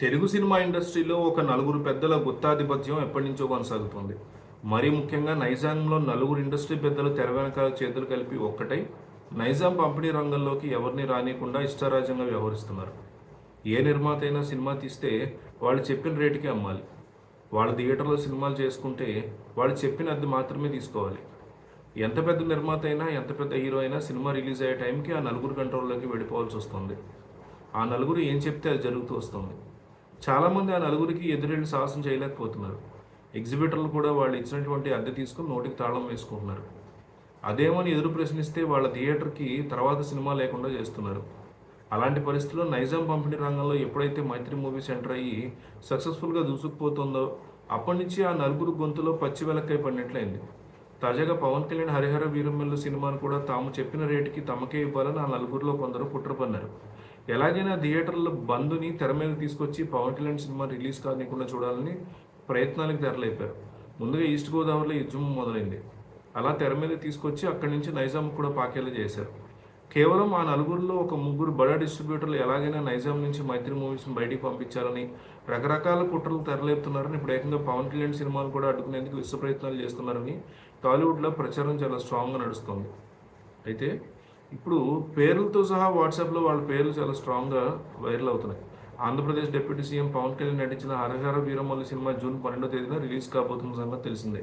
Telugu cinema ఇండస్ట్రీలో ఒక నలుగురు పెద్దల గుత్తాధిపత్యం ఎప్పటి నుంచో కొనసాగుతుంది. మరీ ముఖ్యంగా నైజాంలో నలుగురు ఇండస్ట్రీ పెద్దలు తెర వెనకాల చేతులు కలిపి ఒక్కటై నైజాం పంపిణీ రంగంలోకి ఎవరిని రానియకుండా ఇష్టారాజ్యంగా వ్యవహరిస్తున్నారు. ఏ నిర్మాత అయినా సినిమా తీస్తే వాళ్ళు చెప్పిన రేటుకి అమ్మాలి. వాళ్ళ థియేటర్లో సినిమాలు చేసుకుంటే వాళ్ళు చెప్పిన అద్దె మాత్రమే తీసుకోవాలి. ఎంత పెద్ద నిర్మాత అయినా ఎంత పెద్ద హీరో అయినా సినిమా రిలీజ్ అయ్యే టైంకి ఆ నలుగురు కంట్రోల్లోకి వెళ్ళిపోవాల్సి వస్తుంది. ఆ నలుగురు ఏం చెప్తే అది జరుగుతూ వస్తుంది. చాలామంది ఆ నలుగురికి ఎదురెళ్ళి సాహసం చేయలేకపోతున్నారు. ఎగ్జిబిటర్లు కూడా వాళ్ళు ఇచ్చినటువంటి అద్దె తీసుకుని నోటికి తాళం వేసుకుంటున్నారు. అదేమని ఎదురు ప్రశ్నిస్తే వాళ్ళ థియేటర్కి తర్వాత సినిమా లేకుండా చేస్తున్నారు. అలాంటి పరిస్థితుల్లో నైజాం పంపిణీ రంగంలో ఎప్పుడైతే మైత్రి మూవీస్ ఎంటర్ అయ్యి సక్సెస్ఫుల్గా దూసుకుపోతుందో అప్పటి నుంచి ఆ నలుగురు గొంతులో పచ్చి వెలక్కై పడినట్లయింది. తాజాగా పవన్ కళ్యాణ్ హరిహర వీరమల్లు సినిమాను కూడా తాము చెప్పిన రేటుకి తమకే ఇవ్వాలని ఆ నలుగురిలో కొందరు కుట్ర ఎలాగైనా థియేటర్ల బంధుని తెర మీద తీసుకొచ్చి పవన్ కళ్యాణ్ సినిమా రిలీజ్ కానికుండా చూడాలని ప్రయత్నాలకు తెరలేపారు. ముందుగా ఈస్ట్ గోదావరిలో యుద్ధం మొదలైంది. అలా తెర మీద తీసుకొచ్చి అక్కడి నుంచి నైజాం కూడా పాకేలా చేశారు. కేవలం ఆ నలుగురిలో ఒక ముగ్గురు బడా డిస్ట్రిబ్యూటర్లు ఎలాగైనా నైజాం నుంచి మైత్రి మూవీస్ని బయటికి పంపించాలని రకరకాల కుట్రలు తెరలేపుతున్నారని ఇప్పుడు ఏకంగా పవన్ కళ్యాణ్ సినిమాలు కూడా అడ్డుకునేందుకు విశ్వ ప్రయత్నాలు చేస్తున్నారని టాలీవుడ్లో ప్రచారం చాలా స్ట్రాంగ్గా నడుస్తుంది. అయితే ఇప్పుడు పేర్లతో సహా వాట్సాప్లో వాళ్ళ పేర్లు చాలా స్ట్రాంగ్గా వైరల్ అవుతున్నాయి. ఆంధ్రప్రదేశ్ డిప్యూటీ సీఎం పవన్ కళ్యాణ్ నటించిన హరహర వీరమల్లి సినిమా జూన్ పన్నెండో తేదీన రిలీజ్ కాబోతున్న సంగతి తెలిసిందే.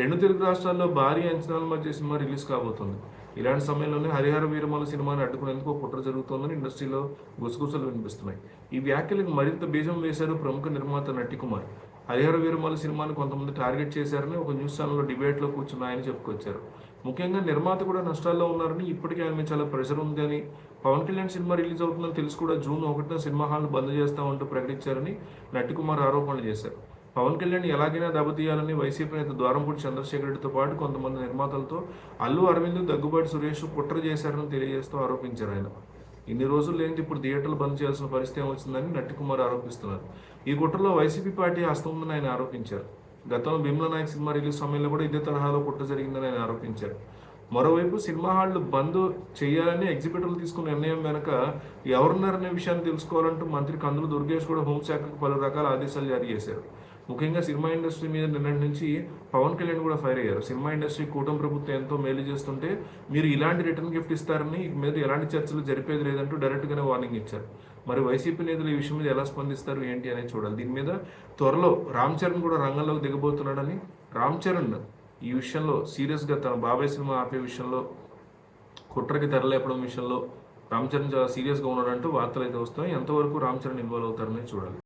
రెండు తెలుగు రాష్ట్రాల్లో భారీ అంచనాల మధ్య సినిమా రిలీజ్ కాబోతుంది. ఇలాంటి సమయంలోనే హరిహర వీరమల సినిమాని అడ్డుకునేందుకు కుట్ర జరుగుతోందని ఇండస్ట్రీలో గుసగుసలు వినిపిస్తున్నాయి. ఈ వ్యాఖ్యలకు మరింత బీజం వేశారు ప్రముఖ నిర్మాత నట్టికుమార్ హరిహర వీరమల సినిమాని కొంతమంది టార్గెట్ చేశారని ఒక న్యూస్ ఛానల్లో డిబేట్లో కూర్చున్న ఆయన చెప్పుకొచ్చారు. ముఖ్యంగా నిర్మాత కూడా నష్టాల్లో ఉన్నారని ఇప్పటికే ఆయన చాలా ప్రెషర్ ఉందని పవన్ కళ్యాణ్ సినిమా రిలీజ్ అవుతుందని తెలిసి కూడా జూన్ ఒకటిన సినిమా హాల్ను బంద్ చేస్తామంటూ ప్రకటించారని నట్టికుమార్ ఆరోపణలు చేశారు. పవన్ కళ్యాణ్ ఎలాగైనా దెబ్బతీయాలని వైసీపీ నేత ద్వారంపూడి చంద్రశేఖర్ రెడ్డితో పాటు కొంతమంది నిర్మాతలతో అల్లు అరవింద్ దగ్గుబాటి సురేష్ కుట్ర చేశారని తెలియజేస్తూ ఆరోపించారు ఆయన. ఇన్ని రోజులు లేనిది ఇప్పుడు థియేటర్లు బంద్ చేయాల్సిన పరిస్థితి వచ్చిందని నట్టికుమార్ ఆరోపిస్తున్నారు. ఈ కుట్రలో వైసీపీ పార్టీ హస్తం ఉందని ఆయన ఆరోపించారు. గతంలో భీమ్లా నాయక్ సినిమా రిలీజ్ సమయంలో కూడా ఇదే తరహాలో కుట్ర జరిగిందని ఆయన ఆరోపించారు. మరోవైపు సినిమా హాళ్ళు బంద్ చేయాలని ఎగ్జిబిటర్లు తీసుకున్న నిర్ణయం వెనుక ఎవరున్నారనే విషయాన్ని తెలుసుకోవాలంటూ మంత్రి కందులు దుర్గేష్ కూడా హోంశాఖకు పలు రకాల ఆదేశాలు జారీ చేశారు. ముఖ్యంగా సినిమా ఇండస్ట్రీ మీద నిన్నటి నుంచి పవన్ కళ్యాణ్ కూడా ఫైర్ అయ్యారు. సినిమా ఇండస్ట్రీ కూటమి ప్రభుత్వం ఎంతో మేలు చేస్తుంటే మీరు ఇలాంటి రిటర్న్ గిఫ్ట్ ఇస్తారని మీద ఎలాంటి చర్చలు జరిపేది లేదంటూ డైరెక్ట్గానే వార్నింగ్ ఇచ్చారు. మరి వైసీపీ నేతలు ఈ విషయం మీద ఎలా స్పందిస్తారు ఏంటి అనేది చూడాలి. దీని మీద త్వరలో రామ్ చరణ్ కూడా రంగంలోకి దిగబోతున్నాడని రామ్ చరణ్ ఈ విషయంలో సీరియస్గా తన బాబాయ్ సినిమా ఆపే విషయంలో కుట్రకి తెరలేపడం విషయంలో రామ్ చరణ్ చాలా సీరియస్గా ఉన్నాడంటూ వార్తలు అయితే వస్తాయి ఎంతవరకు రామ్ చరణ్ ఇన్వాల్వ్ అవుతారని చూడాలి.